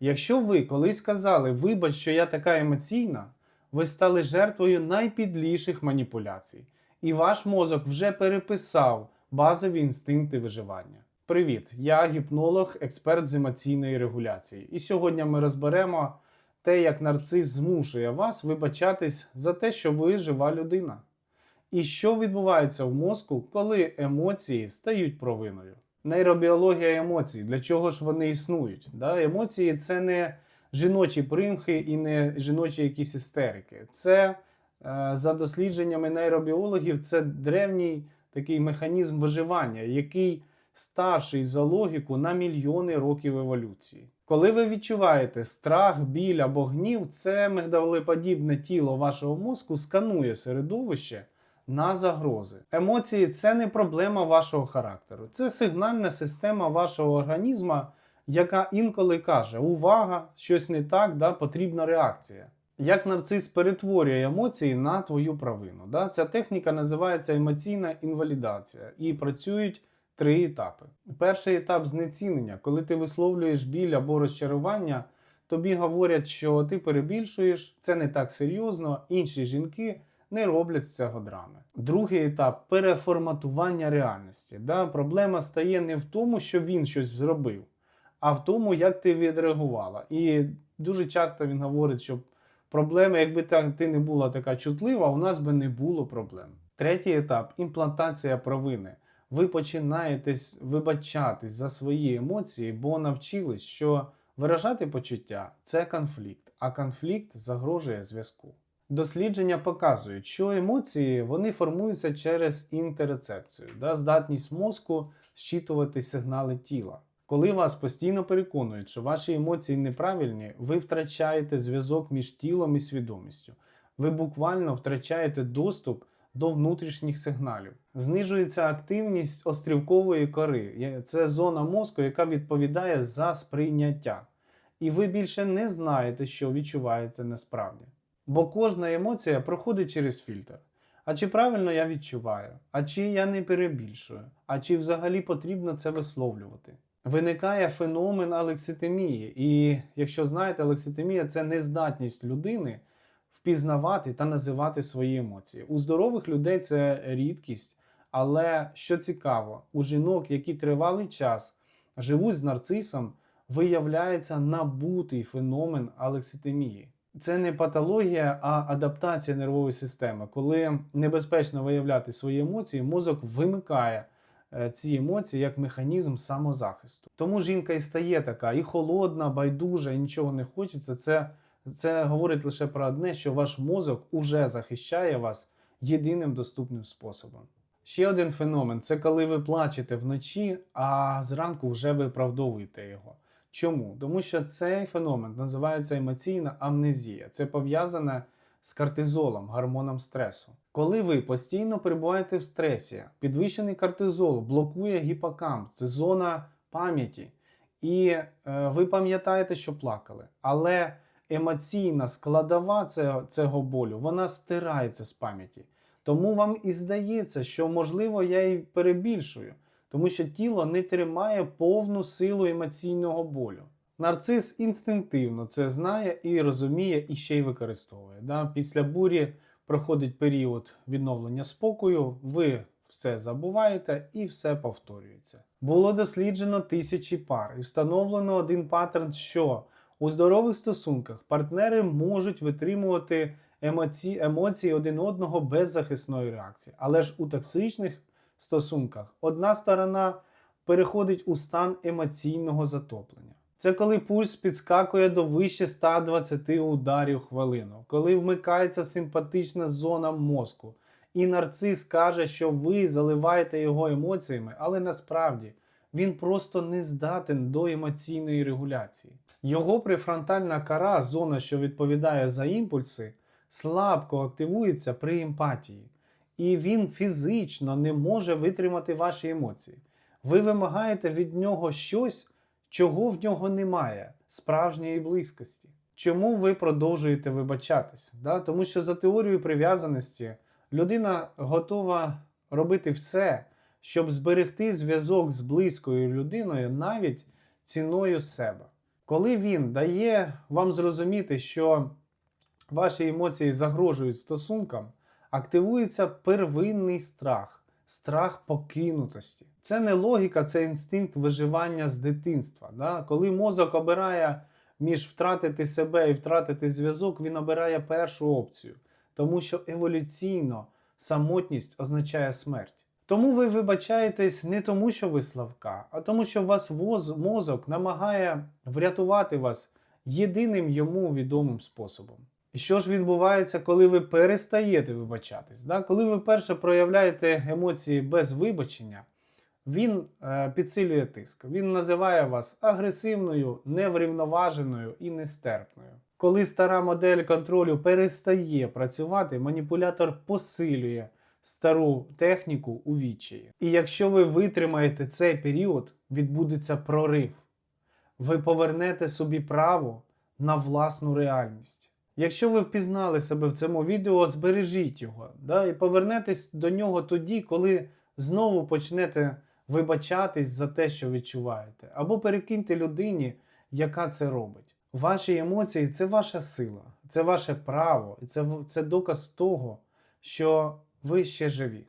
Якщо ви колись сказали, вибач, що я така емоційна, ви стали жертвою найпідліших маніпуляцій, і ваш мозок вже переписав базові інстинкти виживання. Привіт, я гіпнолог, експерт з емоційної регуляції. І сьогодні ми розберемо те, як нарцис змушує вас вибачатись за те, що ви жива людина. І що відбувається в мозку, коли емоції стають провиною? Нейробіологія емоцій, для чого ж вони існують? Да? Емоції це не жіночі примхи і не жіночі якісь істерики. Це, е, за дослідженнями нейробіологів, це древній такий механізм виживання, який старший за логіку на мільйони років еволюції. Коли ви відчуваєте страх, біль або гнів, це мигдалеподібне тіло вашого мозку сканує середовище на загрози. Емоції це не проблема вашого характеру, це сигнальна система вашого організму, яка інколи каже: Увага, щось не так, да, потрібна реакція. Як нарцис перетворює емоції на твою провину. Да? Ця техніка називається емоційна інвалідація і працюють три етапи. Перший етап знецінення, коли ти висловлюєш біль або розчарування, тобі говорять, що ти перебільшуєш, це не так серйозно, інші жінки не роблять з цього драми. Другий етап переформатування реальності. Да? Проблема стає не в тому, що він щось зробив, а в тому, як ти відреагувала. І дуже часто він говорить, що проблеми, якби ти не була така чутлива, у нас би не було проблем. Третій етап імплантація провини. Ви починаєте вибачатись за свої емоції, бо навчились, що виражати почуття це конфлікт, а конфлікт загрожує зв'язку. Дослідження показують, що емоції вони формуються через інтерцепцію, да, здатність мозку зчитувати сигнали тіла. Коли вас постійно переконують, що ваші емоції неправильні, ви втрачаєте зв'язок між тілом і свідомістю. Ви буквально втрачаєте доступ до внутрішніх сигналів. Знижується активність острівкової кори. Це зона мозку, яка відповідає за сприйняття. І ви більше не знаєте, що відчувається насправді. Бо кожна емоція проходить через фільтр. А чи правильно я відчуваю? А чи я не перебільшую? А чи взагалі потрібно це висловлювати? Виникає феномен алекситимії. І якщо знаєте, алекситимія це нездатність людини впізнавати та називати свої емоції. У здорових людей це рідкість, але що цікаво, у жінок, які тривалий час живуть з нарцисом, виявляється набутий феномен алекситимії. Це не патологія, а адаптація нервової системи. Коли небезпечно виявляти свої емоції, мозок вимикає е, ці емоції як механізм самозахисту. Тому жінка і стає така, і холодна, байдужа, і нічого не хочеться. Це, це говорить лише про одне, що ваш мозок уже захищає вас єдиним доступним способом. Ще один феномен це коли ви плачете вночі, а зранку вже виправдовуєте його. Чому? Тому що цей феномен називається емоційна амнезія. Це пов'язане з кортизолом, гормоном стресу. Коли ви постійно перебуваєте в стресі, підвищений кортизол блокує гіпокамп, це зона пам'яті. І е, ви пам'ятаєте, що плакали. Але емоційна складова цього, цього болю вона стирається з пам'яті. Тому вам і здається, що можливо я і перебільшую, тому що тіло не тримає повну силу емоційного болю. Нарцис інстинктивно це знає і розуміє, і ще й використовує. Да? Після бурі проходить період відновлення спокою, ви все забуваєте і все повторюється. Було досліджено тисячі пар і встановлено один паттерн, що у здорових стосунках партнери можуть витримувати емоції, емоції один одного без захисної реакції. Але ж у токсичних стосунках одна сторона переходить у стан емоційного затоплення. Це коли пульс підскакує до вище 120 ударів хвилину, коли вмикається симпатична зона мозку, і нарцис каже, що ви заливаєте його емоціями, але насправді він просто не здатен до емоційної регуляції. Його префронтальна кора, зона, що відповідає за імпульси, слабко активується при емпатії, і він фізично не може витримати ваші емоції. Ви вимагаєте від нього щось, чого в нього немає, справжньої близькості. Чому ви продовжуєте вибачатися? Да? Тому що за теорією прив'язаності людина готова робити все, щоб зберегти зв'язок з близькою людиною навіть ціною себе. Коли він дає вам зрозуміти, що ваші емоції загрожують стосункам, активується первинний страх, страх покинутості. Це не логіка, це інстинкт виживання з дитинства. Да? Коли мозок обирає між втратити себе і втратити зв'язок, він обирає першу опцію, тому що еволюційно самотність означає смерть. Тому ви вибачаєтесь не тому, що ви слабка, а тому, що вас мозок намагає врятувати вас єдиним йому відомим способом. І що ж відбувається, коли ви перестаєте вибачатись? Да? Коли ви перше проявляєте емоції без вибачення, він е, підсилює тиск. Він називає вас агресивною, неврівноваженою і нестерпною. Коли стара модель контролю перестає працювати, маніпулятор посилює стару техніку у відчаї. І якщо ви витримаєте цей період, відбудеться прорив. Ви повернете собі право на власну реальність. Якщо ви впізнали себе в цьому відео, збережіть його да, і повернетесь до нього тоді, коли знову почнете вибачатись за те, що відчуваєте, або перекиньте людині, яка це робить. Ваші емоції це ваша сила, це ваше право, і це, це доказ того, що ви ще живі.